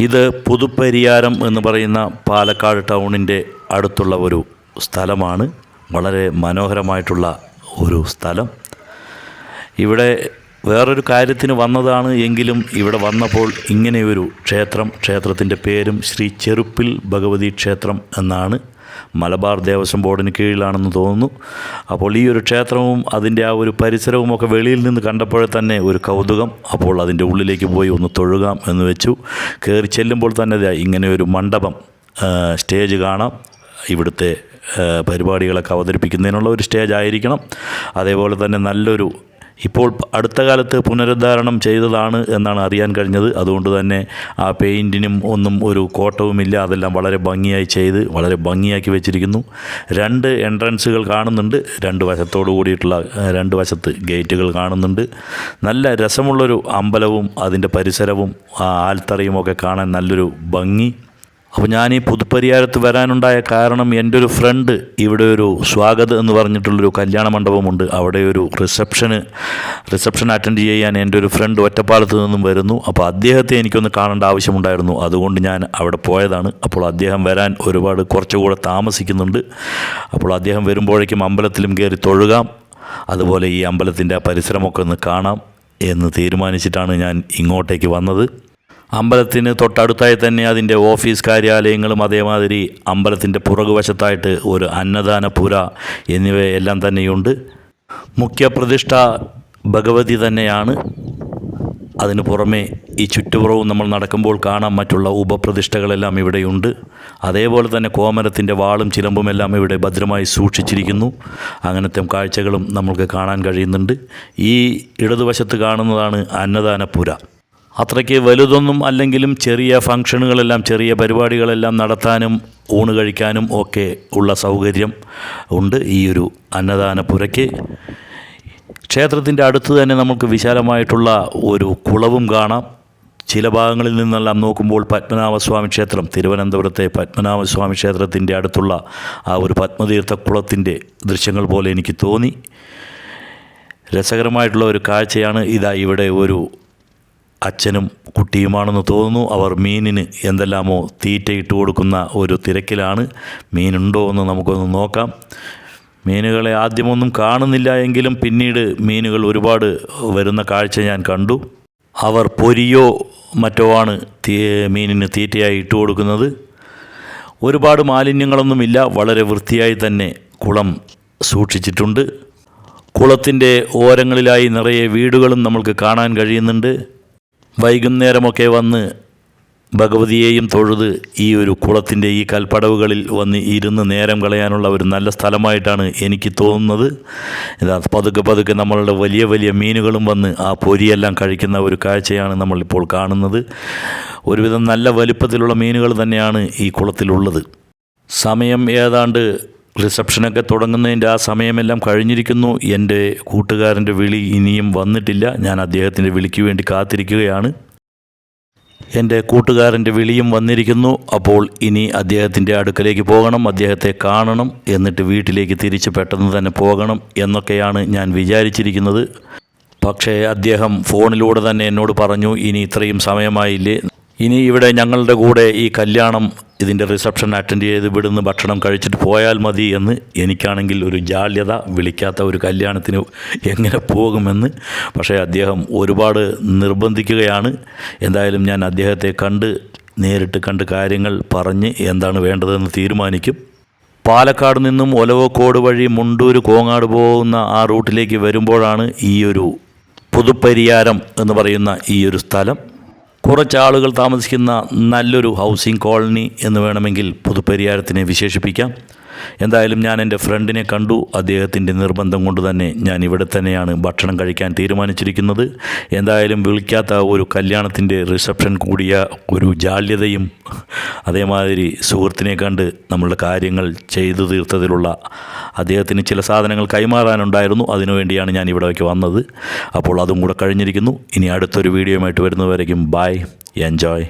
ഇത് പുതുപ്പരിയാരം എന്ന് പറയുന്ന പാലക്കാട് ടൗണിന്റെ അടുത്തുള്ള ഒരു സ്ഥലമാണ്. വളരെ മനോഹരമായിട്ടുള്ള ഒരു സ്ഥലം. ഇവിടെ വേറൊരു കാര്യത്തിന് വന്നതാണ് എങ്കിലും ഇവിടെ വന്നപ്പോൾ ഇങ്ങനെയൊരു ക്ഷേത്രം ക്ഷേത്രത്തിന്റെ പേരും ശ്രീ ചെറുപ്പിൽ ഭഗവതി ക്ഷേത്രം എന്നാണ് മലബാർ ദേവസ്വം ബോർഡിന് കീഴിലാണെന്ന് തോന്നുന്നു. അപ്പോൾ ഈ ഒരു ക്ഷേത്രവും അതിന്റെ ആ ഒരു പരിസരവും ഒക്കെ വെളിയിൽ നിന്ന് കണ്ടപ്പോഴേ തന്നെ ഒരു കൗതുകം. അപ്പോൾ അതിന്റെ ഉള്ളിലേക്ക് പോയി ഒന്ന് തൊഴുകാം എന്ന് വെച്ചു. കയറി ചെല്ലുമ്പോൾ തന്നെ ഇങ്ങനെ ഒരു മണ്ഡപം സ്റ്റേജ് കാണാം. ഇവിടുത്തെ പരിപാടികളൊക്കെ അവതരിപ്പിക്കുന്നതിനുള്ള ഒരു സ്റ്റേജ് ആയിരിക്കണം. അതേപോലെ തന്നെ നല്ലൊരു ഇപ്പോൾ അടുത്ത കാലത്ത് പുനരുദ്ധാരണം ചെയ്തതാണ് എന്നാണ് അറിയാൻ കഴിഞ്ഞത്. അതുകൊണ്ട് തന്നെ ആ പെയിന്റിനും ഒന്നും ഒരു കോട്ടവുമില്ല. അതെല്ലാം വളരെ ഭംഗിയായി ചെയ്ത് വളരെ ഭംഗിയാക്കി വെച്ചിരിക്കുന്നു. രണ്ട് എൻട്രൻസുകൾ കാണുന്നുണ്ട്. രണ്ട് വശത്തോടു കൂടിയിട്ടുള്ള രണ്ട് വശത്ത് ഗേറ്റുകൾ കാണുന്നുണ്ട്. നല്ല രസമുള്ളൊരു അമ്പലവും അതിന്റെ പരിസരവും ആ ആൽത്തറയും ഒക്കെ കാണാൻ നല്ലൊരു ഭംഗി. അപ്പോൾ ഞാൻ ഈ പുതുപ്പരിയാരത്ത് വരാനുണ്ടായ കാരണം എന്റെ ഒരു ഫ്രണ്ട് ഇവിടെ ഒരു സ്വാഗത് എന്ന് പറഞ്ഞിട്ടുള്ളൊരു കല്യാണ മണ്ഡപമുണ്ട്. അവിടെ ഒരു റിസപ്ഷന് റിസപ്ഷൻ അറ്റൻഡ് ചെയ്യാൻ എന്റെ ഒരു ഫ്രണ്ട് ഒറ്റപ്പാലത്ത് നിന്നും വരുന്നു. അപ്പോൾ അദ്ദേഹത്തെ എനിക്കൊന്ന് കാണേണ്ട ആവശ്യമുണ്ടായിരുന്നു. അതുകൊണ്ട് ഞാൻ അവിടെ പോയതാണ്. അപ്പോൾ അദ്ദേഹം വരാൻ ഒരുപാട് കുറച്ചുകൂടെ താമസിക്കുന്നുണ്ട്. അപ്പോൾ അദ്ദേഹം വരുമ്പോഴേക്കും അമ്പലത്തിലും കയറി തൊഴുകാം. അതുപോലെ ഈ അമ്പലത്തിന്റെ പരിസരമൊക്കെ ഒന്ന് കാണാം എന്ന് തീരുമാനിച്ചിട്ടാണ് ഞാൻ ഇങ്ങോട്ടേക്ക് വന്നത്. അമ്പലത്തിന് തൊട്ടടുത്തായി തന്നെ അതിന്റെ ഓഫീസ് കാര്യാലയങ്ങളും അതേമാതിരി അമ്പലത്തിന്റെ പുറകുവശത്തായിട്ട് ഒരു അന്നദാനപുര എന്നിവയെല്ലാം തന്നെയുണ്ട്. മുഖ്യപ്രതിഷ്ഠ ഭഗവതി തന്നെയാണ്. അതിനു പുറമെ ഈ ചുറ്റുപുറവും നമ്മൾ നടക്കുമ്പോൾ കാണാൻ മറ്റുള്ള ഉപപ്രതിഷ്ഠകളെല്ലാം ഇവിടെയുണ്ട്. അതേപോലെ തന്നെ കോമരത്തിന്റെ വാളും ചിലമ്പുമെല്ലാം ഇവിടെ ഭദ്രമായി സൂക്ഷിച്ചിരിക്കുന്നു. അങ്ങനത്തെ കാഴ്ചകളും നമ്മൾക്ക് കാണാൻ കഴിയുന്നുണ്ട്. ഈ ഇടതുവശത്ത് കാണുന്നതാണ് അന്നദാനപുര അത്രയ്ക്ക് വലുതൊന്നും അല്ലെങ്കിലും ചെറിയ ഫങ്ഷനുകളെല്ലാം ചെറിയ പരിപാടികളെല്ലാം നടത്താനും ഊണ് കഴിക്കാനും ഒക്കെ ഉള്ള സൗകര്യം ഉണ്ട് ഈ ഒരു അന്നദാനപുരയ്ക്ക് ക്ഷേത്രത്തിന്റെ അടുത്ത് തന്നെ നമുക്ക് വിശാലമായിട്ടുള്ള ഒരു കുളവും കാണാം. ചില ഭാഗങ്ങളിൽ നിന്നെല്ലാം നോക്കുമ്പോൾ പത്മനാഭസ്വാമി ക്ഷേത്രം തിരുവനന്തപുരത്തെ പത്മനാഭസ്വാമി ക്ഷേത്രത്തിന്റെ അടുത്തുള്ള ആ ഒരു പത്മതീർത്ഥ കുളത്തിന്റെ ദൃശ്യങ്ങൾ പോലെ എനിക്ക് തോന്നി. രസകരമായിട്ടുള്ള ഒരു കാഴ്ചയാണ് ഇതാ ഇവിടെ ഒരു അച്ഛനും കുട്ടിയുമാണെന്ന് തോന്നുന്നു. അവർ മീനിന് എന്തെല്ലാമോ തീറ്റയിട്ട് കൊടുക്കുന്ന ഒരു തിരക്കിലാണ്. മീനുണ്ടോ എന്ന് നമുക്കൊന്ന് നോക്കാം. മീനുകളെ ആദ്യമൊന്നും കാണുന്നില്ല എങ്കിലും പിന്നീട് മീനുകൾ ഒരുപാട് വരുന്ന കാഴ്ച ഞാൻ കണ്ടു. അവർ പൊരിയോ മറ്റോ ആണ് മീനിന് തീറ്റയായി ഇട്ട് കൊടുക്കുന്നത്. ഒരുപാട് മാലിന്യങ്ങളൊന്നുമില്ല. വളരെ വൃത്തിയായി തന്നെ കുളം സൂക്ഷിച്ചിട്ടുണ്ട്. കുളത്തിന്റെ ഓരങ്ങളിലായി നിറയെ വീടുകളും നമ്മൾക്ക് കാണാൻ കഴിയുന്നുണ്ട്. വൈകുന്നേരമൊക്കെ വന്ന് ഭഗവതിയെയും തൊഴുത് ഈ ഒരു കുളത്തിന്റെ ഈ കൽപ്പടവുകളിൽ വന്ന് ഇരുന്ന് നേരം കളയാനുള്ള ഒരു നല്ല സ്ഥലമായിട്ടാണ് എനിക്ക് തോന്നുന്നത്. ഇതാ പതുക്കെ പതുക്കെ നമ്മളുടെ വലിയ വലിയ മീനുകളും വന്ന് ആ പൊരിയെല്ലാം കഴിക്കുന്ന ഒരു കാഴ്ചയാണ് നമ്മളിപ്പോൾ കാണുന്നത്. ഒരുവിധം നല്ല വലിപ്പത്തിലുള്ള മീനുകൾ തന്നെയാണ് ഈ കുളത്തിലുള്ളത്. സമയം ഏതാണ്ട് റിസപ്ഷനൊക്കെ തുടങ്ങുന്നതിന്റെ ആ സമയമെല്ലാം കഴിഞ്ഞിരിക്കുന്നു. എന്റെ കൂട്ടുകാരന്റെ വിളി ഇനിയും വന്നിട്ടില്ല. ഞാൻ അദ്ദേഹത്തിന്റെ വിളിക്ക് വേണ്ടി കാത്തിരിക്കുകയാണ്. എന്റെ കൂട്ടുകാരന്റെ വിളിയും വന്നിരിക്കുന്നു. അപ്പോൾ ഇനി അദ്ദേഹത്തിന്റെ അടുക്കലേക്ക് പോകണം. അദ്ദേഹത്തെ കാണണം. എന്നിട്ട് വീട്ടിലേക്ക് തിരിച്ച് പെട്ടെന്ന് തന്നെ പോകണം എന്നൊക്കെയാണ് ഞാൻ വിചാരിച്ചിരിക്കുന്നത്. പക്ഷേ അദ്ദേഹം ഫോണിലൂടെ തന്നെ എന്നോട് പറഞ്ഞു ഇനി ഇത്രയും സമയമായില്ലേ? ഇനി ഇവിടെ ഞങ്ങളുടെ കൂടെ ഈ കല്യാണം ഇതിന്റെ റിസപ്ഷൻ അറ്റൻഡ് ചെയ്ത് ഇവിടുന്ന് ഭക്ഷണം കഴിച്ചിട്ട് പോയാൽ മതി എന്ന് എനിക്കാണെങ്കിൽ ഒരു ജാള്യത വിളിക്കാത്ത ഒരു കല്യാണത്തിന് എങ്ങനെ പോകുമെന്ന് പക്ഷേ അദ്ദേഹം ഒരുപാട് നിർബന്ധിക്കുകയാണ്. എന്തായാലും ഞാൻ അദ്ദേഹത്തെ കണ്ട് നേരിട്ട് കണ്ട് കാര്യങ്ങൾ പറഞ്ഞ് എന്താണ് വേണ്ടതെന്ന് തീരുമാനിക്കും. പാലക്കാട് നിന്നും ഒലവക്കോട് വഴി മുണ്ടൂർ കോങ്ങാട് പോകുന്ന ആ റൂട്ടിലേക്ക് വരുമ്പോഴാണ് ഈ ഒരു പുതുപ്പരിയാരം എന്ന് പറയുന്ന ഈ ഒരു സ്ഥലം. കുറച്ച് ആളുകൾ താമസിക്കുന്ന നല്ലൊരു ഹൗസിംഗ് കോളനി എന്ന് വേണമെങ്കിൽ പുതുപ്പരിയാരത്തിനെ വിശേഷിപ്പിക്കാം. എന്തായാലും ഞാൻ എന്റെ ഫ്രണ്ടിനെ കണ്ടു. അദ്ദേഹത്തിന്റെ നിർബന്ധം കൊണ്ട് തന്നെ ഞാൻ ഇവിടെ തന്നെയാണ് ഭക്ഷണം കഴിക്കാൻ തീരുമാനിച്ചിരിക്കുന്നത്. എന്തായാലും വിളിക്കാത്ത ഒരു കല്യാണത്തിന്റെ റിസപ്ഷൻ കൂടിയ ഒരു ജാള്യതയും അതേമാതിരി സുഹൃത്തിനെ കണ്ട് നമ്മളുടെ കാര്യങ്ങൾ ചെയ്തു തീർത്തതിലുള്ള അദ്ദേഹത്തിന് ചില സാധനങ്ങൾ കൈമാറാനുണ്ടായിരുന്നു. അതിനുവേണ്ടിയാണ് ഞാൻ ഇവിടേക്ക് വന്നത്. അപ്പോൾ അതും കൂടെ കഴിഞ്ഞിരിക്കുന്നു. ഇനി അടുത്തൊരു വീഡിയോയുമായിട്ട് വരുന്നവരേക്കും ബായ് എൻജോയ്